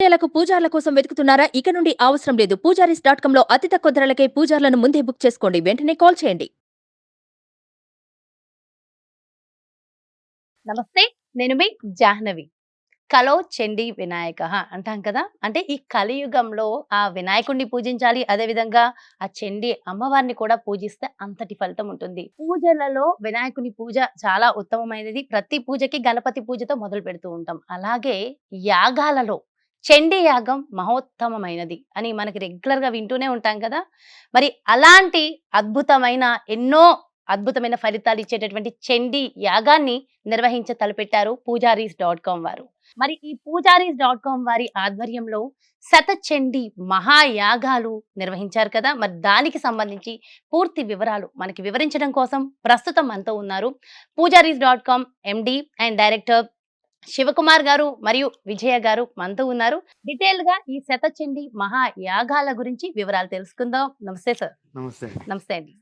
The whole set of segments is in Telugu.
ఆలయాలకు పూజార్ల కోసం వెతుకుతున్నారా? ఇక నుండి అవసరం లేదు. పూజారీస్ డాట్ కామ్లో అతి తక్కువ ధరలకే పూజార్లను ముందే బుక్ చేసుకోండి. వెంటనే కాల్ చేయండి. నమస్తే. నేను మీ జాహ్నవి. కలో చండి వినాయక అంటాం కదా? అంటే ఈ కలియుగంలో ఆ వినాయకుడిని పూజించాలి. అదే విధంగా ఆ చండి అమ్మవారిని కూడా పూజిస్తే అంతటి ఫలితం ఉంటుంది. పూజలలో వినాయకుని పూజ చాలా ఉత్తమమైనది. ప్రతి పూజకి గణపతి పూజతో మొదలు పెడుతూ ఉంటాం. అలాగే యాగాలలో చండీ యాగం మహోత్తమమైనది అని మనకి రెగ్యులర్గా వింటూనే ఉంటాం కదా! మరి అలాంటి అద్భుతమైన ఎన్నో అద్భుతమైన ఫలితాలు ఇచ్చేటటువంటి చండీ యాగాన్ని నిర్వహించ తలపెట్టారు పూజారీస్ డాట్ కామ్ వారు. మరి ఈ పూజారీస్ డాట్ కామ్ వారి ఆధ్వర్యంలో శతచండి మహాయాగాలు నిర్వహించారు కదా! మరి దానికి సంబంధించి పూర్తి వివరాలు మనకి వివరించడం కోసం ప్రస్తుతం అంతా ఉన్నారు Pujaris dot com MD and director Shivakumar garu మరియు విజయ గారు మనతో ఉన్నారు. డీటెయిల్గా ఈ శతచండి మహాయాగాల గురించి వివరాలు తెలుసుకుందాం. నమస్తే సార్ నమస్తే. నమస్తే అండి.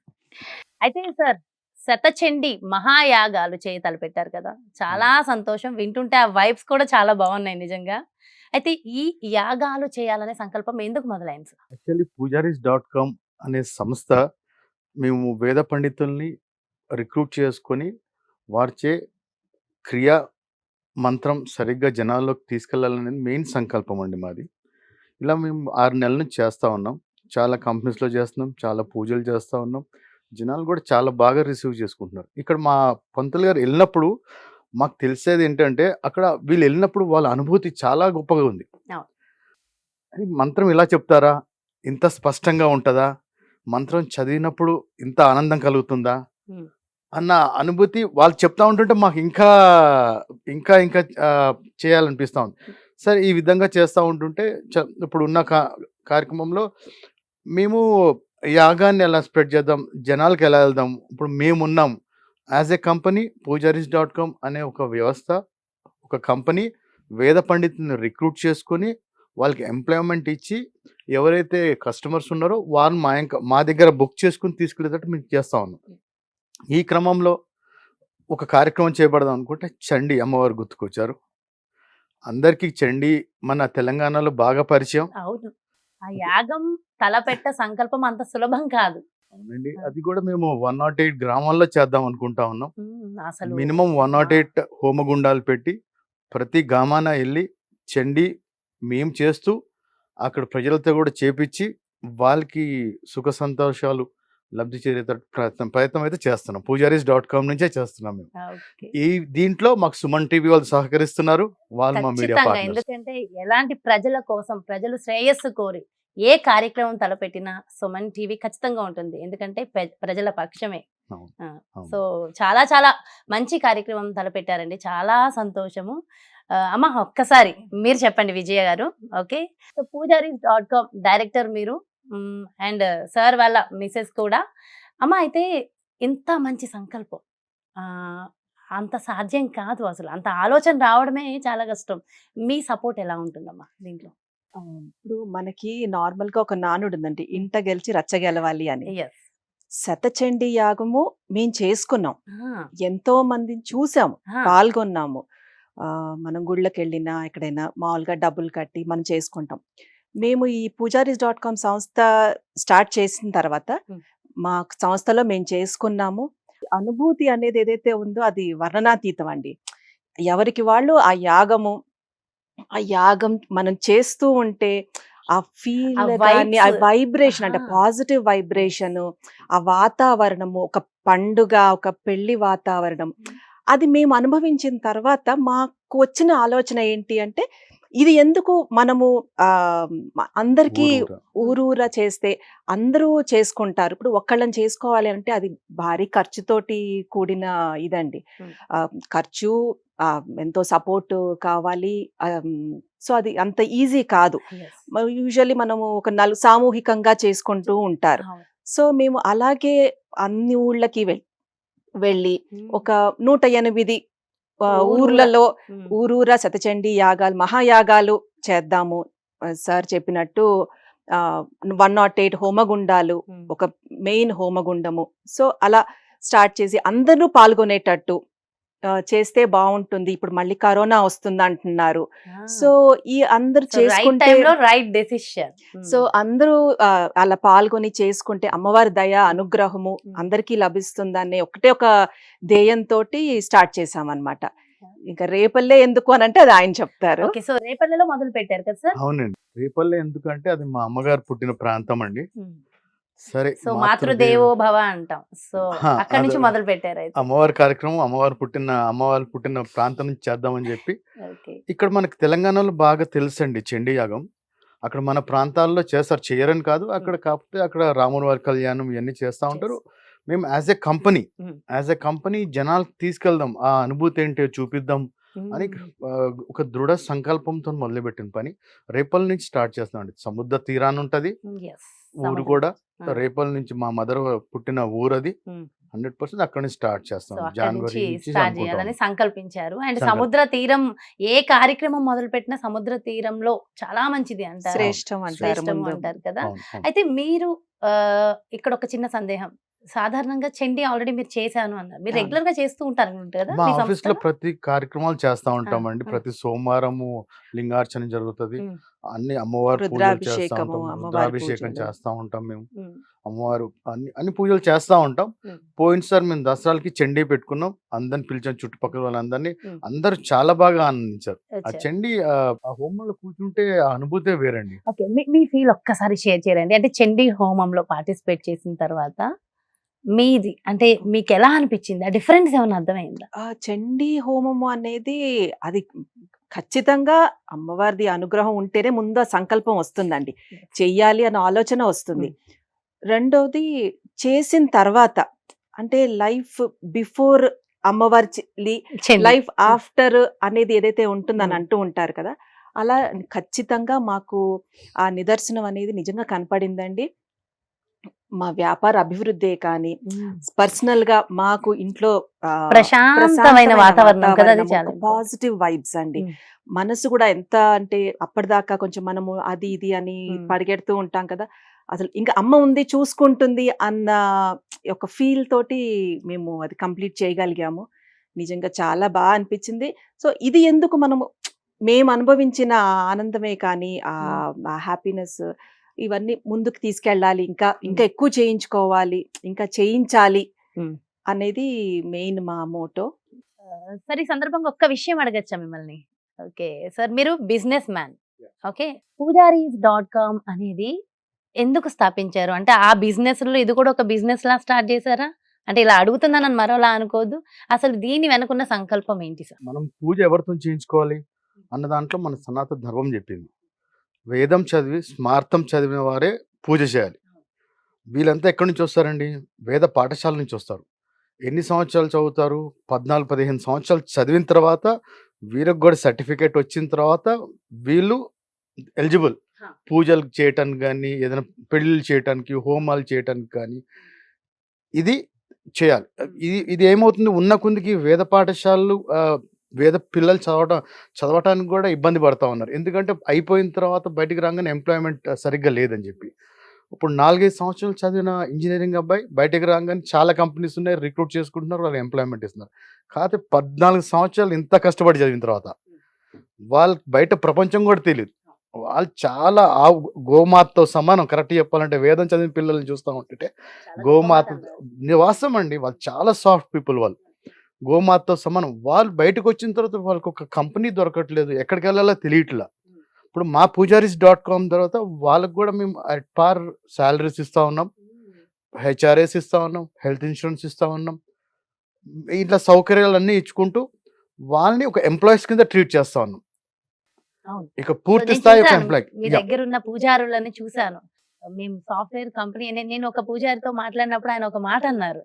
అయితే సార్ శతచండి మహాయాగాలు చేయి తలపెట్టారు కదా. చాలా సంతోషం. వింటుంటే ఆ వైబ్స్ కూడా చాలా బాగున్నాయి నిజంగా. అయితే ఈ యాగాలు చేయాలనే సంకల్పం ఎందుకు మొదలైంది sir actually Pujaris dot com అనే సంస్థ మేము వేద పండితుల్ని రిక్రూట్ చేసుకొని వారిచే క్రియా మంత్రం సరిగ్గా జనాల్లోకి తీసుకెళ్ళాలనేది మెయిన్ సంకల్పం అండి మాది. ఇలా మేము ఆరు నెలల నుంచి చేస్తూ ఉన్నాం. చాలా కంపెనీస్లో చేస్తున్నాం. చాలా పూజలు చేస్తూ ఉన్నాం. జనాలు కూడా చాలా బాగా రిసీవ్ చేసుకుంటున్నారు. ఇక్కడ మా పంతులు గారు వెళ్ళినప్పుడు మాకు తెలిసేది ఏంటంటే అక్కడ వీళ్ళు వెళ్ళినప్పుడు వాళ్ళ అనుభూతి చాలా గొప్పగా ఉంది. మంత్రం ఇలా చెప్తారా? ఇంత స్పష్టంగా ఉంటుందా? మంత్రం చదివినప్పుడు ఇంత ఆనందం కలుగుతుందా. అన్న అనుభూతి వాళ్ళు చెప్తా ఉంటుంటే మాకు ఇంకా ఇంకా ఇంకా చేయాలనిపిస్తూ చేయాలనిపిస్తా ఉంది. సరే ఈ విధంగా చేస్తూ ఉంటుంటే చ- ఇప్పుడు ఉన్న కా కార్యక్రమంలో మేము యాగాన్ని ఎలా స్ప్రెడ్ చేద్దాం జనాలకు ఎలా వెళ్దాం ఇప్పుడు మేమున్నాం as a company Pujaris dot com అనే ఒక వ్యవస్థ ఒక కంపెనీ వేద పండితుని రిక్రూట్ చేసుకొని వాళ్ళకి ఎంప్లాయ్మెంట్ ఇచ్చి ఎవరైతే కస్టమర్స్ ఉన్నారో వారిని మా ఇంక మా దగ్గర బుక్ చేసుకుని తీసుకెళ్ళేటట్టు మేము చేస్తా ఉన్నాం. ఈ క్రమంలో ఒక కార్యక్రమం చేపడదాం అనుకుంటే చండి అమ్మవారు గుర్తుకొచ్చారు. అందరికీ చండి మన తెలంగాణలో బాగా పరిచయం. అవును. ఆ యాగం తలపెట్ట సంకల్పం అంత సులభం కాదు. అవునండి. అది కూడా మేము వన్ నాట్ ఎయిట్ గ్రామాల్లో చేద్దాం అనుకుంటా ఉన్నాం. అసలు మినిమం వన్ నాట్ ఎయిట్ హోమగుండాలు పెట్టి ప్రతి గ్రామాన వెళ్ళి చండి మేము చేస్తూ అక్కడ ప్రజలతో కూడా చేపించి వాళ్ళకి సుఖ సంతోషాలు లబ్ధి చేరేటట్టు ప్రయత్నం ప్రయత్నం అయితే చేస్తున్నాం. పూజారీస్ డాట్ కామ్ నుంచే చేస్తున్నాం మేము. ఈ దీంట్లో మాకు సుమన్ టీవీ వాళ్ళు సహకరిస్తున్నారు వాళ్ళు మా మీడియా ఎందుకంటే ఎలాంటి ప్రజల కోసం ప్రజలు శ్రేయస్సు కోరి ఏ కార్యక్రమం తలపెట్టినా సుమన్ టీవీ ఖచ్చితంగా ఉంటుంది. ఎందుకంటే ప్రజల పక్షమే. సో చాలా చాలా మంచి కార్యక్రమం తలపెట్టారండి. చాలా సంతోషము. అమ్మ ఒక్కసారి మీరు చెప్పండి Vijaya garu. Okay. So Pujari dot com director మీరు. అండ్ సార్ వాళ్ళ మిసెస్ కూడా అమ్మ అయితే ఇంత మంచి సంకల్పం. ఆ, అంత సాధ్యం కాదు అసలు. అంత ఆలోచన రావడమే చాలా కష్టం. మీ సపోర్ట్ ఎలా ఉంటుందమ్మా దీంట్లో? ఇప్పుడు మనకి నార్మల్గా ఒక నానుడు ఉందండి ఇంట గెలిచి రచ్చ గెలవాలి అని. శతచండీ యాగము మేము చేసుకున్నాం. ఎంతో మందిని చూసాము పాల్గొన్నాము. మనం గుళ్ళకి వెళ్ళినా ఎక్కడైనా మామూలుగా డబ్బులు కట్టి మనం చేసుకుంటాం. మేము ఈ పూజారీస్ డాట్ కామ్ సంస్థ స్టార్ట్ చేసిన తర్వాత. మా సంస్థలో మేము చేసుకున్నాము అనుభూతి అనేది ఏదైతే ఉందో అది వర్ణనాతీతం అండి ఎవరికి వాళ్ళు ఆ యాగము ఆ యాగం మనం చేస్తూ ఉంటే ఆ ఫీల్ ఆ కానీ ఆ vibes. వైబ్రేషన్ అంటే. పాజిటివ్ వైబ్రేషన్ ఆ వాతావరణము ఒక పండుగ ఒక పెళ్ళి వాతావరణం అది మేము అనుభవించిన తర్వాత మాకు వచ్చిన ఆలోచన ఏంటి అంటే ఇది ఎందుకు మనము అందరికీ ఊరూరా. చేస్తే అందరూ చేసుకుంటారు. ఇప్పుడు ఒక్కళ్ళని చేసుకోవాలి అంటే అది భారీ ఖర్చుతోటి కూడిన ఇదండి. ఆ, ఖర్చు ఆ, ఎంతో సపోర్ట్ కావాలి. సో అది అంత ఈజీ కాదు. యూజువల్లీ మనము ఒక నలు సామూహికంగా చేసుకుంటూ ఉంటారు. సో మేము అలాగే అన్ని ఊళ్ళకి వెళ్ వెళ్ళి ఒక నూట ఎనిమిది. ఊర్లలో ఊరూరా శతచండీ యాగాలు మహాయాగాలు చేద్దాము. సార్ చెప్పినట్టు వన్ నాట్ ఎయిట్ హోమగుండాలు ఒక మెయిన్ హోమగుండము. సో అలా స్టార్ట్ చేసి అందరూ పాల్గొనేటట్టు చేస్తే బాగుంటుంది ఇప్పుడు మళ్ళీ కరోనా వస్తుంది అంటున్నారు. సో ఈ అందరు రైట్ చేసుకుంటే రైట్ డెసిషన్ సో అందరూ అలా పాల్గొని చేసుకుంటే అమ్మవారి దయ అనుగ్రహము Mm. అందరికీ లభిస్తుందనే ఒకటే ఒక ధ్యేయంతో స్టార్ట్ చేసామన్నమాట ఇంకా రేపల్లే ఎందుకు అని అంటే అది ఆయన చెప్తారు. ఓకే సో రేపల్లిలో మొదలు పెట్టారు కదా సార్? అవునండి. రేపల్లె ఎందుకంటే అది మా అమ్మగారు పుట్టిన ప్రాంతం అండి. సరే సో మాతృదేవో భవ అంటాం. సో అక్కడి నుంచి. మొదలు పెట్టారు అయితే అమ్మవారి కార్యక్రమం అమ్మవారు పుట్టిన అమ్మవారు పుట్టిన ప్రాంతం నుంచి చేద్దామని చెప్పి ఇక్కడ మనకి తెలంగాణలో బాగా తెలుసండి చండీ యాగం. అక్కడ మన ప్రాంతాల్లో చేస్తారు చేయరని కాదు. అక్కడ కాకపోతే అక్కడ రాముని వారి కళ్యాణం ఇవన్నీ చేస్తూ ఉంటారు. మేము as a company. As a company జనాలకు తీసుకెళ్దాం. ఆ అనుభూతి ఏంటో చూపిద్దాం. అని ఒక దృఢ సంకల్పంతో మొదలుపెట్టిన పని. రేపల్ నుంచి స్టార్ట్ చేస్తామండి సముద్ర తీరాన్ని ఉంటది. ఊరు కూడా రేపల్ నుంచి మా మదర్ పుట్టిన ఊరు అది. హండ్రెడ్ పర్సెంట్ అక్కడ నుంచి స్టార్ట్ చేస్తాం. జనవరి స్టార్ట్. చేయాలని సంకల్పించారు. అండ్. సముద్ర తీరం ఏ కార్యక్రమం మొదలు పెట్టినా సముద్ర తీరంలో చాలా మంచిది అంటారు. శ్రేష్టం అంటారు కదా. అయితే మీరు ఆ, ఇక్కడ ఒక చిన్న సందేహం. సాధారణంగా చండి ఆల్రెడీ మీరు చేశాను అన్నారు మీరు. రెగ్యులర్గా చేస్తూ ఉంటారు కదా మా ఆఫీస్లో? ప్రతి కార్యక్రమాలు చేస్తా ఉంటామండి. ప్రతి సోమవారము లింగార్చన జరుగుతుంది. అన్ని అమ్మవారు పూజలు చేస్తా ఉంటాం అమ్మవారి రుద్రాభిషేకం. చేస్తా ఉంటాం మేము. అమ్మవారు అన్ని అన్ని పూజలు చేస్తా ఉంటాం. పోయినసారి మేము దసరాలకి చండీ పెట్టుకున్నాం అందరిని పిలిచాం చుట్టుపక్కల వాళ్ళందరినీ. అందరూ చాలా బాగా ఆనందించారు ఆ. చండీ ఆ హోమంలో కూర్చుంటే ఆ అనుభూతే వేరండి ఓకే మీ- మీ ఫీల్ ఒక్కసారి షేర్ చేయండి అంటే చండీ హోమంలో పార్టిసిపేట్ చేసిన తర్వాత మీది? అంటే మీకు ఎలా అనిపించింది ఆ డిఫరెన్స్ ఏమైనా అర్థమైందా? ఆ చండీ హోమము అనేది అది ఖచ్చితంగా అమ్మవారిది అనుగ్రహం ఉంటేనే ముందు ఆ సంకల్పం వస్తుందండి. చెయ్యాలి అన్న ఆలోచన వస్తుంది. రెండోది చేసిన తర్వాత అంటే లైఫ్ బిఫోర్ అమ్మవారి. లైఫ్ ఆఫ్టర్ అనేది ఏదైతే ఉంటుందని Mm. అంటూ ఉంటారు కదా. అలా ఖచ్చితంగా మాకు ఆ నిదర్శనం అనేది నిజంగా కనపడిందండి. మా వ్యాపార అభివృద్ధి కానీ. పర్సనల్గా మాకు ఇంట్లో ప్రశాంతమైన వాతావరణం కదా అది చాలా పాజిటివ్ వైబ్స్ అండి. మనసు కూడా ఎంత అంటే అప్పటిదాకా కొంచెం మనము అది ఇది అని. పరిగెడుతూ ఉంటాం కదా అసలు ఇంకా అమ్మ ఉంది చూసుకుంటుంది అన్న ఒక ఫీల్ తోటి మేము అది కంప్లీట్ చేయగలిగాము నిజంగా చాలా బాగా అనిపించింది సో ఇది ఎందుకు మనము మేము అనుభవించిన ఆనందమే కానీ ఆ హ్యాపీనెస్ ఇవన్నీ ముందుకు తీసుకెళ్ళాలి. ఇంకా ఇంకా ఎక్కువ చేయించుకోవాలి. ఇంకా చేయించాలి. అనేది మెయిన్ మా మోటో. సరే ఈ సందర్భంగా ఒక్క విషయం అడగచ్చా మిమ్మల్ని? ఓకే సార్ మీరు businessman. Okay Pujaris dot com అనేది ఎందుకు స్థాపించారు? అంటే ఆ బిజినెస్లో ఇది కూడా ఒక బిజినెస్ లా స్టార్ట్ చేశారా? అంటే ఇలా అడుగుతున్నానని మరోలా అనుకోవద్దు. అసలు దీని వెనుకున్న సంకల్పం ఏంటి సార్? మనం పూజ ఎవరితో చేయించుకోవాలి? అన్న దాంట్లో మన సనాతన ధర్మం చెప్పింది. వేదం చదివి స్మార్థం చదివిన వారే పూజ చేయాలి. వీళ్ళంతా ఎక్కడి నుంచి వస్తారండి? వేద పాఠశాల నుంచి వస్తారు. ఎన్ని సంవత్సరాలు చదువుతారు? పద్నాలుగు పదిహేను సంవత్సరాలు చదివిన తర్వాత వీరికి కూడా సర్టిఫికేట్ వచ్చిన తర్వాత వీళ్ళు ఎలిజిబుల్. పూజలు చేయటానికి కానీ ఏదైనా పెళ్ళిళ్ళు చేయటానికి హోమాలు చేయటానికి కానీ ఇది చేయాలి. ఇది ఇది ఏమవుతుంది? ఉన్న కొందికి వేద పాఠశాలలు వేద పిల్లలు చదవటం చదవటానికి కూడా ఇబ్బంది పడతా ఉన్నారు. ఎందుకంటే అయిపోయిన తర్వాత బయటికి రాగానే ఎంప్లాయ్మెంట్ సరిగ్గా లేదని చెప్పి. ఇప్పుడు నాలుగైదు సంవత్సరాలు చదివిన ఇంజనీరింగ్ అబ్బాయి బయటికి రాగానే చాలా కంపెనీస్ ఉన్నాయి రిక్రూట్ చేసుకుంటున్నారు వాళ్ళు ఎంప్లాయ్మెంట్ ఇస్తున్నారు. కాకపోతే పద్నాలుగు సంవత్సరాలు ఇంత కష్టపడి చదివిన తర్వాత వాళ్ళకి బయట ప్రపంచం కూడా తెలియదు వాళ్ళు చాలా ఆ గోమాతతో సమానం. కరెక్ట్ చెప్పాలంటే వేదం చదివిన పిల్లల్ని చూస్తూ ఉంటుంటే గోమాత నివాసం అండి. వాళ్ళు చాలా సాఫ్ట్ పీపుల్ వాళ్ళు. గోమాతతో సమానం. వాళ్ళు బయటకు వచ్చిన తర్వాత వాళ్ళకి ఒక కంపెనీ దొరకట్లేదు. ఎక్కడికి వెళ్ళాలో తెలియట్లా ఇప్పుడు మా పూజారీస్ డాట్ కామ్ తర్వాత వాళ్ళకి కూడా మేము అట్ పార్ శాలరీస్ ఇస్తా ఉన్నాం. హెచ్ఆర్ఎస్ ఇస్తా ఉన్నాం. హెల్త్ ఇన్సూరెన్స్ ఇస్తా ఉన్నాం. ఇట్లా సౌకర్యాలన్నీ ఇచ్చుకుంటూ వాళ్ళని ఒక ఎంప్లాయీస్ కింద ట్రీట్ చేస్తా ఉన్నాం. ఇక పూర్తి స్థాయి ఒక ఎంప్లాయ్ మీ దగ్గర ఉన్న పూజారులని చూశాను. మేము సాఫ్ట్వేర్ కంపెనీ నేను ఒక పూజారితో మాట్లాడినప్పుడు ఆయన ఒక మాట అన్నారు.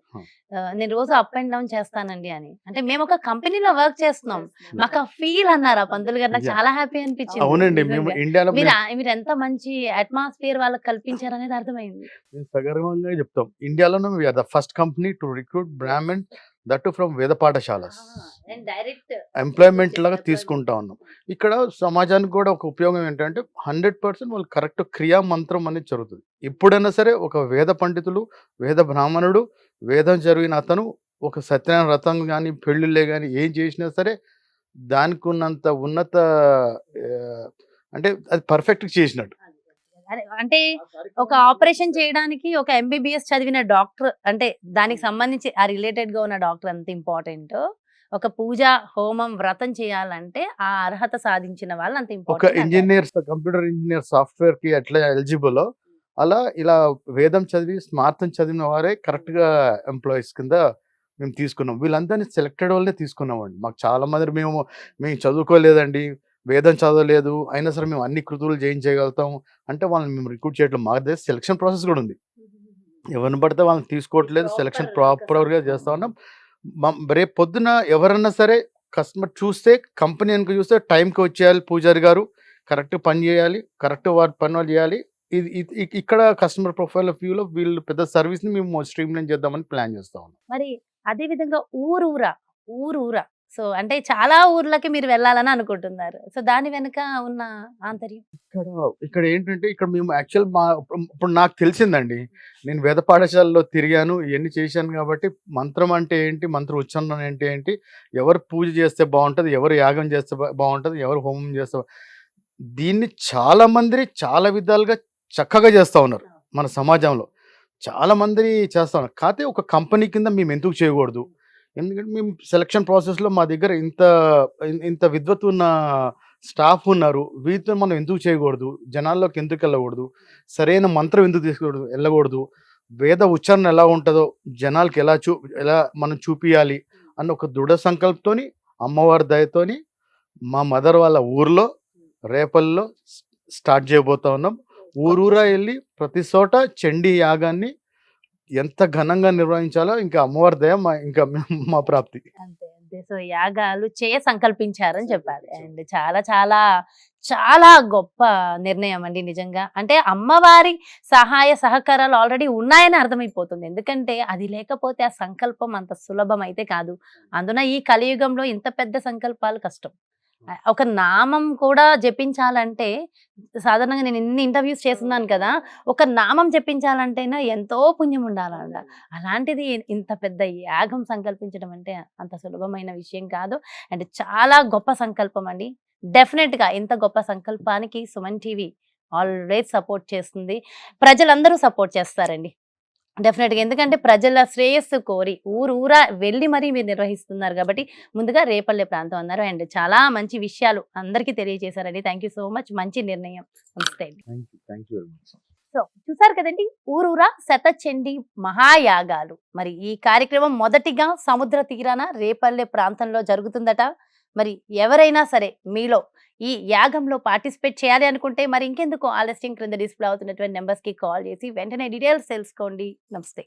నేను రోజు అప్ అండ్ డౌన్ చేస్తానండి అని. అంటే మేము ఒక కంపెనీలో వర్క్ చేస్తున్నాం. మాకు ఆ ఫీల్ అన్నారు. ఆ పంతులు గారు నాకు. చాలా హ్యాపీ అనిపించింది. అవునండి. మేము. ఇండియాలో మీరు మీరు ఎంత మంచి అట్మాస్ఫియర్ వాళ్ళకి కల్పించారు అనేది అర్థమైంది. సగర్వంగా చెప్తాం. The first company to recruit Brahman that from వేద పాఠశాల ఎంప్లాయ్మెంట్ లాగా తీసుకుంటా ఉన్నాం. ఇక్కడ సమాజానికి కూడా ఒక ఉపయోగం ఏంటంటే హండ్రెడ్ పర్సెంట్ వాళ్ళు కరెక్ట్ క్రియా మంత్రం అనేది జరుగుతుంది. ఇప్పుడైనా సరే ఒక వేద పండితులు వేద బ్రాహ్మణుడు వేదం జరిగిన అతను ఒక సత్యనారాయణ వ్రతం కానీ పెళ్ళిళ్ళే కానీ ఏం చేసినా సరే దానికి ఉన్నంత ఉన్నత అంటే అది పర్ఫెక్ట్ చేసినట్టు. అంటే ఒక ఆపరేషన్ చేయడానికి ఒక ఎంబీబీఎస్ చదివిన డాక్టర్ అంటే దానికి సంబంధించి ఆ రిలేటెడ్గా ఉన్న డాక్టర్ అంత ఇంపార్టెంట్ ఒక పూజ హోమం వ్రతం చేయాలంటే ఆ అర్హత సాధించిన వాళ్ళు అంత ఒక ఇంపార్టెంట్ ఇంజనీర్ కంప్యూటర్ ఇంజనీర్ సాఫ్ట్వేర్కి ఎట్లా ఎలిజిబుల్ అలా ఇలా వేదం చదివి స్మార్థం చదివిన వారే కరెక్ట్గా ఎంప్లాయీస్ కింద మేము తీసుకున్నాం. వీళ్ళందరినీ సెలెక్టెడ్ వాళ్ళనే తీసుకున్నామండి. మాకు చాలా మంది మేము మేము చదువుకోలేదండి. వేదం చదవలేదు అయినా సరే మేము అన్ని కృతులు చేయించగలుగుతాం అంటే వాళ్ళని మేము రిక్రూట్ చేయడం మాకు దగ్గర సెలక్షన్ ప్రాసెస్ కూడా ఉంది. ఎవరిని పడితే వాళ్ళని తీసుకోవట్లేదు. సెలక్షన్ ప్రాపర్గా చేస్తా ఉన్నాం. మ- రేపు పొద్దున ఎవరన్నా సరే కస్టమర్ చూస్తే కంపెనీ కనుక చూస్తే టైంకి వచ్చేయాలి పూజారి గారు. కరెక్ట్ పని చేయాలి. కరెక్ట్ వారి పని వాళ్ళు చేయాలి. ఇది ఇక్కడ కస్టమర్ ప్రొఫైల్ వ్యూలో వీళ్ళు పెద్ద సర్వీస్ని మేము స్ట్రీమ్ లైన్ చేద్దామని ప్లాన్ చేస్తా ఉన్నాం. మరి అదే విధంగా ఊరూరా ఊరూరా సో అంటే చాలా ఊర్లకి మీరు వెళ్ళాలని అనుకుంటున్నారు. సో దాని వెనుక ఉన్న ఆంతర్యం? ఇక్కడ ఇక్కడ ఏంటంటే ఇక్కడ మేము యాక్చువల్ మా ఇప్పుడు నాకు తెలిసిందండి. నేను వేద పాఠశాలలో తిరిగాను ఇవన్నీ చేశాను కాబట్టి మంత్రం అంటే ఏంటి మంత్ర ఉచ్చారణ అంటే ఏంటి ఎవరు పూజ చేస్తే బాగుంటుంది ఎవరు యాగం చేస్తే బాగుంటుంది ఎవరు హోమం చేస్తే దీన్ని చాలా మంది చాలా విధాలుగా చక్కగా చేస్తూ ఉన్నారు మన సమాజంలో. చాలా మంది చేస్తా ఉన్నారు. కాకపోతే ఒక కంపెనీ కింద మేము ఎందుకు చేయకూడదు? ఎందుకంటే మేము సెలక్షన్ ప్రాసెస్లో మా దగ్గర ఇంత ఇంత విద్వత్ ఉన్న స్టాఫ్ ఉన్నారు. వీటితో మనం ఎందుకు చేయకూడదు? జనాల్లోకి ఎందుకు వెళ్ళకూడదు? సరైన మంత్రం ఎందుకు తీసుకోకూడదు వెళ్ళకూడదు? వేద ఉచ్చారణ ఎలా ఉంటుందో జనాలకి ఎలా చూ ఎలా మనం చూపియాలి అన్న ఒక దృఢ సంకల్పంతోని అమ్మవారి దయతోని మా మదర్ వాళ్ళ ఊర్లో రేపల్లో స్టార్ట్ చేయబోతా ఉన్నాం. ఊరూరా వెళ్ళి ప్రతి చోట చండీ యాగాన్ని ఎంత ఘనంగా నిర్వహించాలో ఇంకా అమ్మవారి దయ మా ఇంకా మా ప్రాప్తి. అంతే అంతే. సో యాగాలు చేయ సంకల్పించారని చెప్పాలి. అండ్ చాలా చాలా చాలా గొప్ప నిర్ణయం అండి నిజంగా. అంటే అమ్మవారి సహాయ సహకారాలు ఆల్రెడీ ఉన్నాయని అర్థమైపోతుంది. ఎందుకంటే అది లేకపోతే ఆ సంకల్పం అంత సులభం అయితే కాదు. అందున ఈ కలియుగంలో ఇంత పెద్ద సంకల్పాలు కష్టం. ఒక నామం కూడా జపించాలంటే సాధారణంగా నేను ఎన్ని ఇంటర్వ్యూస్ చేస్తున్నాను కదా ఒక నామం జపించాలంటేనా ఎంతో పుణ్యం ఉండాలంట. అలాంటిది ఇంత పెద్ద యాగం సంకల్పించడం అంటే అంత సులభమైన విషయం కాదు. అండ్ చాలా గొప్ప సంకల్పం అండి. డెఫినెట్గా ఇంత గొప్ప సంకల్పానికి సుమన్ టీవీ ఆల్వేస్ సపోర్ట్ చేస్తుంది. ప్రజలందరూ సపోర్ట్ చేస్తారండి. డెఫినెట్గా ఎందుకంటే ప్రజల శ్రేయస్సు కోరి ఊరు ఊరా వెళ్ళి మరీ మీరు నిర్వహిస్తున్నారు కాబట్టి ముందుగా రేపల్లె ప్రాంతం అన్నారు. అండ్ చాలా మంచి విషయాలు అందరికీ తెలియజేశారండి. Thank you so much. మంచి నిర్ణయం. నమస్తే సో చూసారు కదండి? ఊరూరా శతచండి మహాయాగాలు. మరి ఈ కార్యక్రమం మొదటిగా సముద్ర తీరాన రేపల్లె ప్రాంతంలో జరుగుతుందట. మరి ఎవరైనా సరే మీలో ఈ యాగంలో పార్టిసిపేట్ చేయాలి అనుకుంటే మరి ఇంకెందుకు ఆలస్యం క్రింద డిస్ప్లే అవుతున్నటువంటి నెంబర్స్కి కాల్ చేసి వెంటనే డీటెయిల్స్ తెలుసుకోండి. నమస్తే.